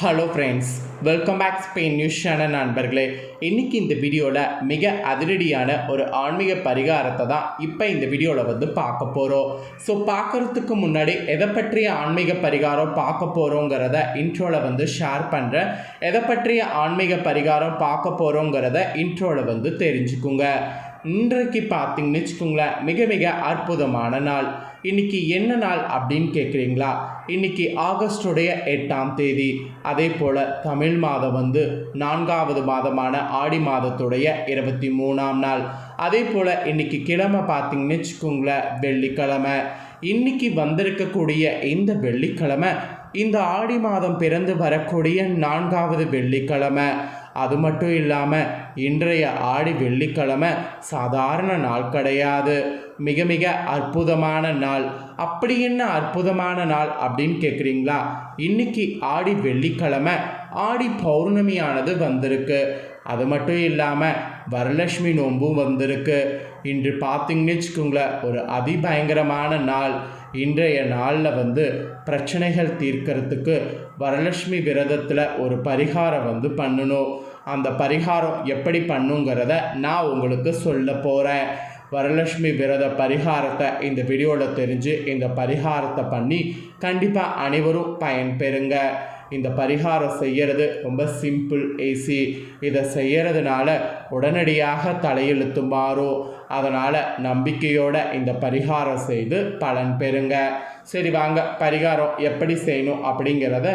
Hello friends welcome back Spain news channel நண்பர்களே. இன்றைக்கி இந்த வீடியோவில் மிக அதிரடியான ஒரு ஆன்மீக பரிகாரத்தை தான் இப்போ இந்த வீடியோவில் வந்து பார்க்க போகிறோம் ஸோ பார்க்குறதுக்கு முன்னாடி எதை பற்றிய ஆன்மீக பரிகாரம் பார்க்க போகிறோங்கிறத இன்ட்ரோவில் வந்து ஷேர் பண்ணுறேன் எதை பற்றிய ஆன்மீக பரிகாரம் பார்க்க போகிறோங்கிறத இன்ட்ரோவில் வந்து தெரிஞ்சுக்குங்க. இன்றைக்கு பார்த்தீங்கன்னு வச்சுக்கோங்களேன் மிக மிக அற்புதமான நாள். இன்னைக்கு என்ன நாள் அப்படின்னு கேட்குறீங்களா இன்னைக்கு ஆகஸ்டுடைய எட்டாம் தேதி. அதே போல் தமிழ் மாதம் வந்து நான்காவது மாதமான ஆடி மாதத்துடைய இருபத்தி மூணாம் நாள். அதே போல் இன்னைக்கு கிழமை பார்த்தீங்கன்னு வச்சுக்கோங்களேன் வெள்ளிக்கிழமை. இன்னைக்கு வந்திருக்கக்கூடிய இந்த வெள்ளிக்கிழமை இந்த ஆடி மாதம் பிறந்து வரக்கூடிய நான்காவது வெள்ளிக்கிழமை. அது மட்டும் இல்லாமல் இன்றைய ஆடி வெள்ளிக்கிழமை சாதாரண நாள் கிடையாது. மிக மிக அற்புதமான நாள். அப்படி என்ன அற்புதமான நாள் அப்படின்னு கேட்குறீங்களா இன்னைக்கு ஆடி வெள்ளிக்கிழமை ஆடி பௌர்ணமியானது வந்திருக்கு. அது மட்டும் இல்லாமல் வரலட்சுமி நோன்பும் வந்திருக்கு. இன்று பார்த்தீங்கன்னு வச்சுக்கோங்களேன் ஒரு அதிபயங்கரமான நாள். இன்றைய நாளில் வந்து பிரச்சனைகள் தீர்க்கறதுக்கு வரலட்சுமி விரதத்தில் ஒரு பரிகாரம் வந்து பண்ணணும். அந்த பரிகாரம் எப்படி பண்ணுங்கிறத நான் உங்களுக்கு சொல்ல போகிறேன் வரலட்சுமி விரத பரிகாரத்தை இந்த வீடியோவில் தெரிஞ்சு இந்த பரிகாரத்தை பண்ணி கண்டிப்பாக அனைவரும் பயன்பெறுங்க இந்த பரிகாரம் செய்கிறது ரொம்ப சிம்பிள் ஏசி இதை செய்கிறதுனால உடனடியாக தலையெழுத்து மாறும். அதனால் நம்பிக்கையோட இந்த பரிகாரம் செய்து பலன் பெறுங்க. சரி வாங்க பரிகாரம் எப்படி செய்யணும் அப்படிங்கிறத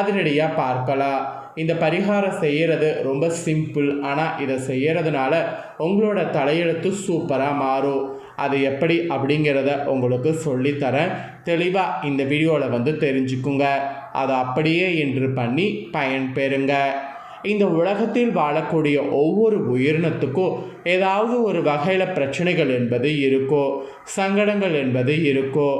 அதிரடியாக பார்க்கலாம். இந்த பரிகாரம் செய்கிறது ரொம்ப சிம்பிள் ஆனால் இதை செய்கிறதுனால உங்களோட தலையெழுத்து சூப்பராக மாறும். அது எப்படி? அப்படிங்கிறத உங்களுக்கு சொல்லித்தரேன். தெளிவாக இந்த வீடியோவில் வந்து தெரிஞ்சுக்குங்க. அதை அப்படியே என்று பண்ணி பயன்பெறுங்க. இந்த உலகத்தில் வாழக்கூடிய ஒவ்வொரு உயிரினத்துக்கும் ஏதாவது ஒரு வகையில் பிரச்சனைகள் என்பது இருக்கோ சங்கடங்கள் என்பது இருக்கோ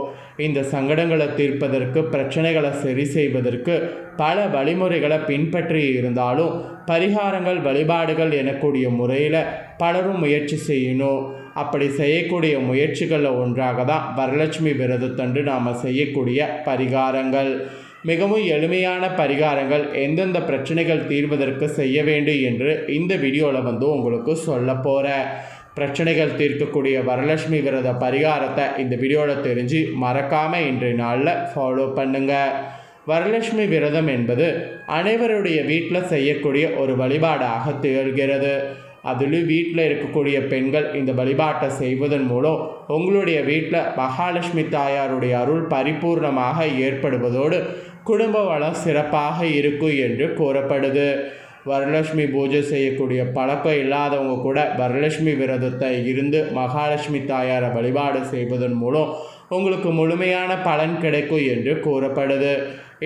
இந்த சங்கடங்களை தீர்ப்பதற்கு பிரச்சனைகளை சரி செய்வதற்கு பல வழிமுறைகளை பின்பற்றி இருந்தாலும் பரிகாரங்கள் வழிபாடுகள் எனக்கூடிய முறையில் பலரும் முயற்சி செய்யணும். அப்படி செய்யக்கூடிய முயற்சிகளில் ஒன்றாக தான் வரலட்சுமி விரதத்தன்று நாம் செய்யக்கூடிய பரிகாரங்கள். மிகவும் எளிமையான பரிகாரங்கள் எந்தெந்த பிரச்சனைகள் தீர்வதற்கு செய்ய வேண்டும் என்று இந்த வீடியோவில் வந்து உங்களுக்கு சொல்ல போகிறேன் பிரச்சனைகள் தீர்க்கக்கூடிய வரலட்சுமி விரத பரிகாரத்தை இந்த வீடியோவில் தெரிஞ்சு மறக்காமல் இன்றைய நாளில் ஃபாலோ பண்ணுங்கள் வரலட்சுமி விரதம் என்பது அனைவருடைய வீட்டில் செய்யக்கூடிய ஒரு வழிபாடாக திகழ்கிறது. அதிலும் வீட்டில் இருக்கக்கூடிய பெண்கள் இந்த வழிபாட்டை செய்வதன் மூலம் உங்களுடைய வீட்டில் மகாலட்சுமி தாயாருடைய அருள் பரிபூர்ணமாக ஏற்படுவதோடு குடும்ப வளம் சிறப்பாக இருக்கும் என்று கூறப்படுது. வரலட்சுமி பூஜை செய்யக்கூடிய பழக்கம் இல்லாதவங்க கூட வரலட்சுமி விரதத்தை இருந்து மகாலட்சுமி தாயாரை வழிபாடு செய்வதன் மூலம் உங்களுக்கு முழுமையான பலன் கிடைக்கும் என்று கூறப்படுது.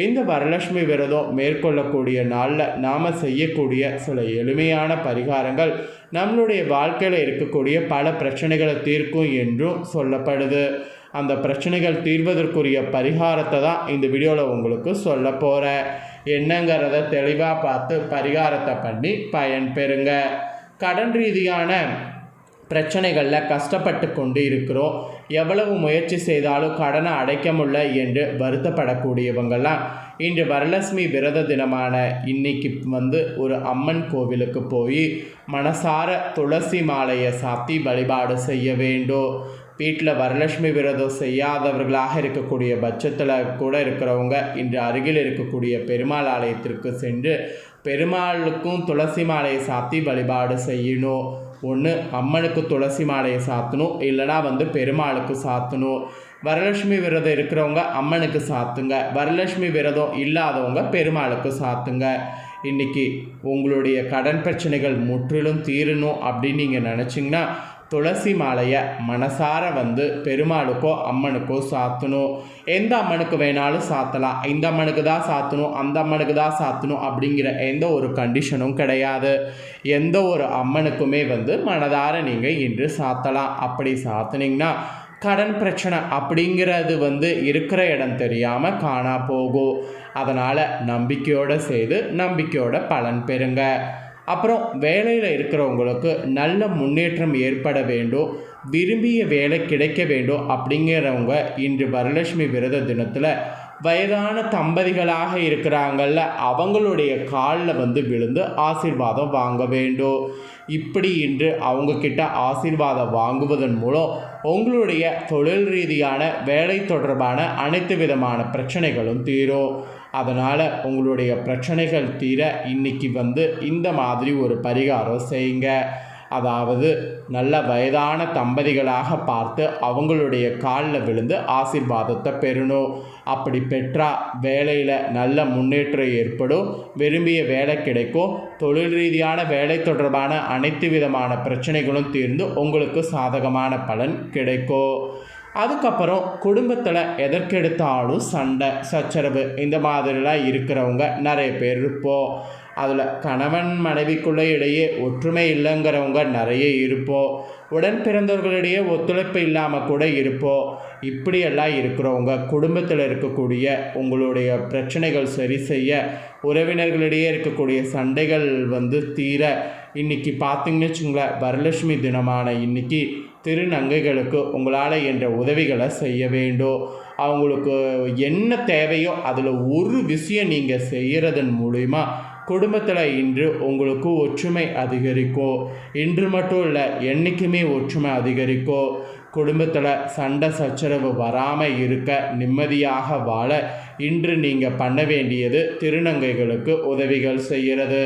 இந்த வரலட்சுமி விரதம் மேற்கொள்ளக்கூடிய நாளில் நாம் செய்யக்கூடிய சில எளிமையான பரிகாரங்கள் நம்மளுடைய வாழ்க்கையில் இருக்கக்கூடிய பல பிரச்சனைகளை தீர்க்கும் என்றும் சொல்லப்படுது. அந்த பிரச்சனைகள் தீர்வதற்குரிய பரிகாரத்தை தான் இந்த வீடியோவில் உங்களுக்கு சொல்ல போகிறேன் என்னங்கிறத தெளிவாக பார்த்து பரிகாரத்தை பண்ணி பயன் பெறுங்க. கடன் ரீதியான பிரச்சனைகளில் கஷ்டப்பட்டு கொண்டு இருக்கிறோம். எவ்வளவு முயற்சி செய்தாலும் கடனை அடைக்க முடியல என்று வருத்தப்படக்கூடியவங்கெல்லாம் இன்று வரலட்சுமி விரத தினமான இன்னைக்கு வந்து ஒரு அம்மன் கோவிலுக்கு போய் மனசார துளசி மாலையை சாத்தி வழிபாடு செய்ய வேண்டும். வீட்டில் வரலட்சுமி விரதம் செய்யாதவர்களாக இருக்கக்கூடிய பட்சத்தில் கூட இருக்கிறவங்க இன்று அருகில் இருக்கக்கூடிய பெருமாள் ஆலயத்திற்கு சென்று பெருமாளுக்கும் துளசி மாலையை சாத்தி வழிபாடு செய்யணும். ஒன்று அம்மனுக்கு துளசி மாலையை சாத்தணும். இல்லைனா வந்து பெருமாளுக்கு சாத்தணும். வரலட்சுமி விரதம் இருக்கிறவங்க அம்மனுக்கு சாத்துங்க. வரலட்சுமி விரதம் இல்லாதவங்க பெருமாளுக்கு சாத்துங்க. இன்றைக்கி உங்களுடைய கடன் பிரச்சனைகள் முற்றிலும் தீரணும் அப்படின்னு நீங்கள் நினச்சிங்கன்னா துளசி மாலையை மனசார வந்து பெருமாளுக்கோ அம்மனுக்கோ சாத்தணும் எந்த அம்மனுக்கு வேணாலும் சாத்தலாம். இந்த அம்மனுக்கு தான் சாத்தணும் அந்த அம்மனுக்கு தான் சாத்தணும் அப்படிங்கிற எந்த ஒரு கண்டிஷனும் கிடையாது. எந்த ஒரு அம்மனுக்குமே வந்து மனதார நீங்கள் இன்று சாத்தலாம். அப்படி சாத்துனீங்கன்னா கடன் பிரச்சனை அப்படிங்கிறது வந்து இருக்கிற இடம் தெரியாமல் காணா போகும். அதனால் நம்பிக்கையோடு செய்து நம்பிக்கையோட பலன் பெறுங்க. அப்புறம் வேலையில் இருக்கிறவங்களுக்கு நல்ல முன்னேற்றம் ஏற்பட வேண்டும் விரும்பிய வேலை கிடைக்க வேண்டும் அப்படிங்கிறவங்க இன்று வரலட்சுமி விரத தினத்தில் வயதான தம்பதிகளாக இருக்கிறாங்கல்ல அவங்களுடைய காலில் வந்து விழுந்து ஆசீர்வாதம் வாங்க வேண்டும் இப்படி இன்று அவங்கக்கிட்ட ஆசீர்வாதம் வாங்குவதன் மூலம் உங்களுடைய தொழில் ரீதியான வேலை தொடர்பான அனைத்து விதமான பிரச்சனைகளும் தீரும். அதனால் உங்களுடைய பிரச்சனைகள் தீர இன்னைக்கு வந்து இந்த மாதிரி ஒரு பரிகாரம் செய்யுங்க. அதாவது நல்ல வயதான தம்பதிகளாக பார்த்து அவங்களுடைய காலில் விழுந்து ஆசீர்வாதத்தை பெறணும். அப்படி பெற்றால் வேலையில் நல்ல முன்னேற்றம் ஏற்படும். விரும்பிய வேலை கிடைக்கும். தொழில் ரீதியான வேலை தொடர்பான அனைத்து விதமான பிரச்சனைகளும் தீர்ந்து உங்களுக்கு சாதகமான பலன் கிடைக்கும். அதுக்கப்புறம் குடும்பத்தில் எதற்கெடுத்தாலும் சண்டை சச்சரவு இந்த மாதிரிலாம் இருக்கிறவங்க நிறைய பேர் இருப்போம். அதில் கணவன் மனைவிக்குள்ளே இடையே ஒற்றுமை இல்லைங்கிறவங்க நிறைய இருப்போம். உடன் பிறந்தவர்களிடையே ஒத்துழைப்பு இல்லாமல் கூட இருப்போம். இப்படியெல்லாம் இருக்கிறவங்க குடும்பத்தில் இருக்கக்கூடிய உங்களுடைய பிரச்சனைகள் சரி செய்ய உறவினர்களிடையே இருக்கக்கூடிய சண்டைகள் வந்து தீர இன்றைக்கி பார்த்திங்கன்னு வச்சுங்களேன் வரலட்சுமி தினமான இன்றைக்கி திருநங்கைகளுக்கு உங்களால் என்ற உதவிகளை செய்ய வேண்டும். அவங்களுக்கு என்ன தேவையோ அதில் ஒரு விஷயம் நீங்கள் செய்கிறதன் மூலிமா குடும்பத்தில் இன்று உங்களுக்கு ஒற்றுமை அதிகரிக்கும் இன்று மட்டும் இல்லை என்றைக்குமே ஒற்றுமை அதிகரிக்கும் குடும்பத்தில் சண்டை சச்சரவு வராமல் இருக்க நிம்மதியாக வாழ இன்று நீங்கள் பண்ண வேண்டியது திருநங்கைகளுக்கு உதவிகள் செய்கிறது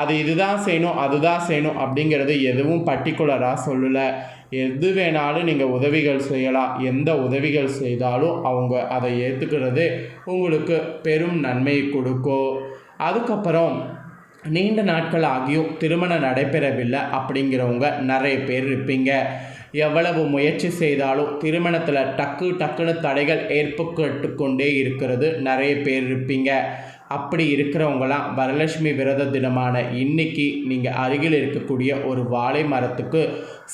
அது இதுதான் செய்யணும் அதுதான் செய்யணும் அப்படிங்கிறது எதுவும் பர்டிகுலராக சொல்லலை. எது வேணாலும் நீங்கள் உதவிகள் செய்யலாம். எந்த உதவிகள் செய்தாலும் அவங்க அதை ஏற்றுக்கிறது உங்களுக்கு பெரும் நன்மையை கொடுக்கும். அதுக்கப்புறம் நீண்ட நாட்கள் ஆகியும் திருமணம் நடைபெறவில்லை அப்படிங்கிறவங்க நிறைய பேர் இருப்பீங்க. எவ்வளவு முயற்சி செய்தாலும் திருமணத்தில் டக்கு டக்குன்னு தடைகள் ஏற்பட்டு கொண்டே இருக்கிறது நிறைய பேர் இருப்பீங்க. அப்படி இருக்கிறவங்களாம் வரலட்சுமி விரத தினமான இன்னைக்கு நீங்கள் அருகில் இருக்கக்கூடிய ஒரு வாழை மரத்துக்கு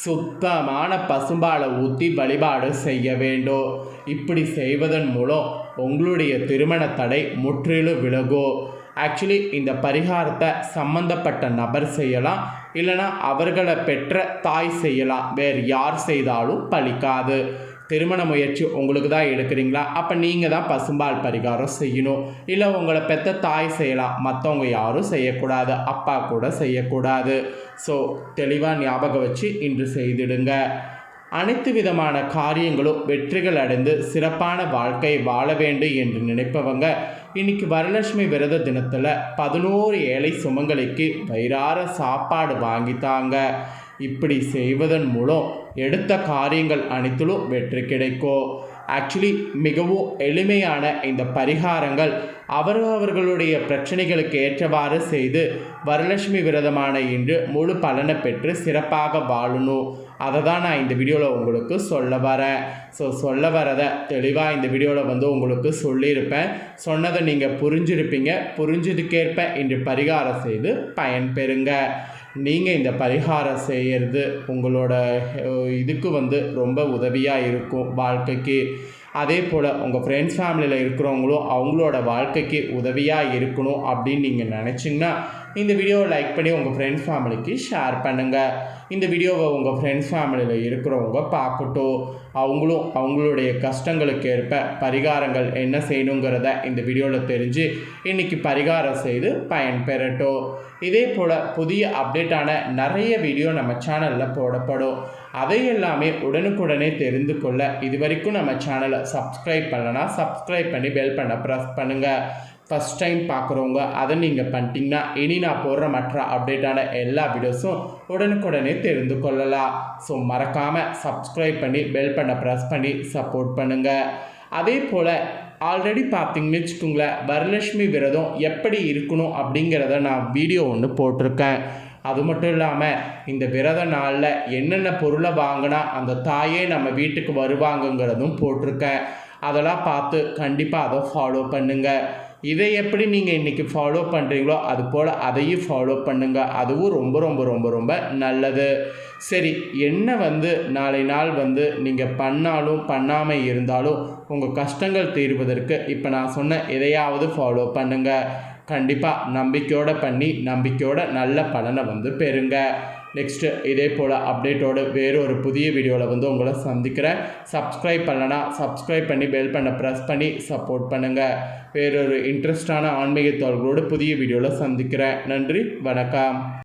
சுத்தமான பசும்பாலை ஊற்றி வழிபாடு செய்ய வேண்டும். இப்படி செய்வதன் மூலம் உங்களுடைய திருமண தடை முற்றிலும் விலகும் ஆக்சுவலி இந்த பரிகாரத்தை சம்மந்தப்பட்ட நபர் செய்யலாம். இல்லைனா அவர்களை பெற்ற தாய் செய்யலாம். வேறு யார் செய்தாலும் பலிக்காது திருமண முயற்சி உங்களுக்கு தான் எடுக்கிறீங்களா? அப்போ நீங்கள் தான் பசும்பால் பரிகாரம் செய்யணும். இல்லை உங்களை பெற்ற தாய் செய்யலாம். மற்றவங்க யாரும் செய்யக்கூடாது. அப்பா கூட செய்யக்கூடாது. ஸோ தெளிவாக ஞாபகம் வச்சு இன்று செய்திடுங்க. அனைத்து விதமான காரியங்களும் வெற்றிகள் அடைந்து சிறப்பான வாழ்க்கை வாழ வேண்டும் என்று நினைப்பவங்க இன்னைக்கு வரலட்சுமி விரத தினத்தில் பதினோரு ஏழை சுமங்கலிக்கு வயிறார சாப்பாடு வாங்கித்தாங்க இப்படி செய்வதன் மூலம் எடுத்த காரியங்கள் அனைத்திலும் வெற்றி கிடைக்கும் ஆக்சுவலி மிகவும் எளிமையான இந்த பரிகாரங்கள் அவரவர்களுடைய பிரச்சனைகளுக்கு ஏற்றவாறு செய்து வரலட்சுமி விரதமான இன்று முழு பலனை பெற்று சிறப்பாக வாழணும். அதை தான் நான் இந்த வீடியோவில் உங்களுக்கு சொல்ல வரேன். ஸோ சொல்ல வரதை தெளிவாக இந்த வீடியோவில் வந்து உங்களுக்கு சொல்லியிருப்பேன். சொன்னதை நீங்கள் புரிஞ்சிருப்பீங்க. புரிஞ்சதுக்கேற்ப இன்று பரிகாரம் செய்து பயன்பெறுங்க நீங்கள் இந்த பரிகாரம் செய்கிறது உங்களோட இதுக்கு வந்து ரொம்ப உதவியாக இருக்கும் வாழ்க்கைக்கு. அதே போல் உங்கள் ஃப்ரெண்ட்ஸ் ஃபேமிலியில் இருக்கிறவங்களும் அவங்களோட வாழ்க்கைக்கு உதவியாக இருக்கணும் அப்படின்னு நீங்கள் நினச்சிங்கன்னா இந்த வீடியோவை லைக் பண்ணி உங்கள் ஃப்ரெண்ட்ஸ் ஃபேமிலிக்கு ஷேர் பண்ணுங்கள் இந்த வீடியோவை உங்கள் ஃப்ரெண்ட்ஸ் ஃபேமிலியில் இருக்கிறவங்க பார்க்கட்டும். அவங்களும் அவங்களுடைய கஷ்டங்களுக்கு ஏற்ப பரிகாரங்கள் என்ன செய்யணுங்கிறத இந்த வீடியோவில் தெரிஞ்சு இன்றைக்கி பரிகாரம் செய்து பயன்பெறட்டும் இதே போல் புதிய அப்டேட்டான நிறைய வீடியோ நம்ம சேனலில் போடப்படும். அதை எல்லாமே உடனுக்குடனே தெரிந்து கொள்ள இது வரைக்கும் நம்ம சேனலை சப்ஸ்கிரைப் பண்ணலன்னா சப்ஸ்கிரைப் பண்ணி பெல் பண்ண ப்ரெஸ் பண்ணுங்கள் ஃபஸ்ட் டைம் பார்க்குறவங்க அதை நீங்கள் பண்ணிட்டீங்கன்னா இனி நான் போடுற மற்ற அப்டேட்டான எல்லா வீடியோஸும் உடனுக்குடனே தெரிந்து கொள்ளலாம். ஸோ மறக்காமல் சப்ஸ்கிரைப் பண்ணி பெல் பண்ண ப்ரெஸ் பண்ணி சப்போர்ட் பண்ணுங்கள் அதே போல் ஆல்ரெடி பார்த்தீங்கன்னு வச்சுக்கோங்களேன் வரலட்சுமி விரதம் எப்படி இருக்கணும் அப்படிங்கிறத நான் வீடியோ ஒன்று போட்டிருக்கேன். அது மட்டும் இல்லாமல் இந்த விரத நாளில் என்னென்ன பொருளை வாங்கினா அந்த தாயே நம்ம வீட்டுக்கு வருவாங்கங்கிறதும் போட்டிருக்கேன். அதெல்லாம் பார்த்து கண்டிப்பாக அதை ஃபாலோ பண்ணுங்கள் இதை எப்படி நீங்கள் இன்றைக்கி ஃபாலோ பண்ணுறீங்களோ அது போல் அதையும் ஃபாலோ பண்ணுங்கள் அதுவும் ரொம்ப ரொம்ப ரொம்ப ரொம்ப நல்லது. சரி என்ன வந்து நாளை நாள் வந்து நீங்கள் பண்ணாலும் பண்ணாமல் இருந்தாலும் உங்கள் கஷ்டங்கள் தீர்வதற்கு இப்போ நான் சொன்ன எதையாவது ஃபாலோ பண்ணுங்கள் கண்டிப்பாக நம்பிக்கையோடு பண்ணி நம்பிக்கையோட நல்ல பலனை வந்து பெறுங்க. நெக்ஸ்ட்டு இதே போல் அப்டேட்டோடு வேறு ஒரு புதிய வீடியோவில் வந்து உங்களை சந்திக்கிறேன். சப்ஸ்கிரைப் பண்ணனா சப்ஸ்கிரைப் பண்ணி பெல் பண்ண ப்ரெஸ் பண்ணி சப்போர்ட் பண்ணுங்கள் வேறொரு இன்ட்ரெஸ்டான ஆன்மீக தோள்களோடு புதிய வீடியோவில் சந்திக்கிறேன். நன்றி வணக்கம்.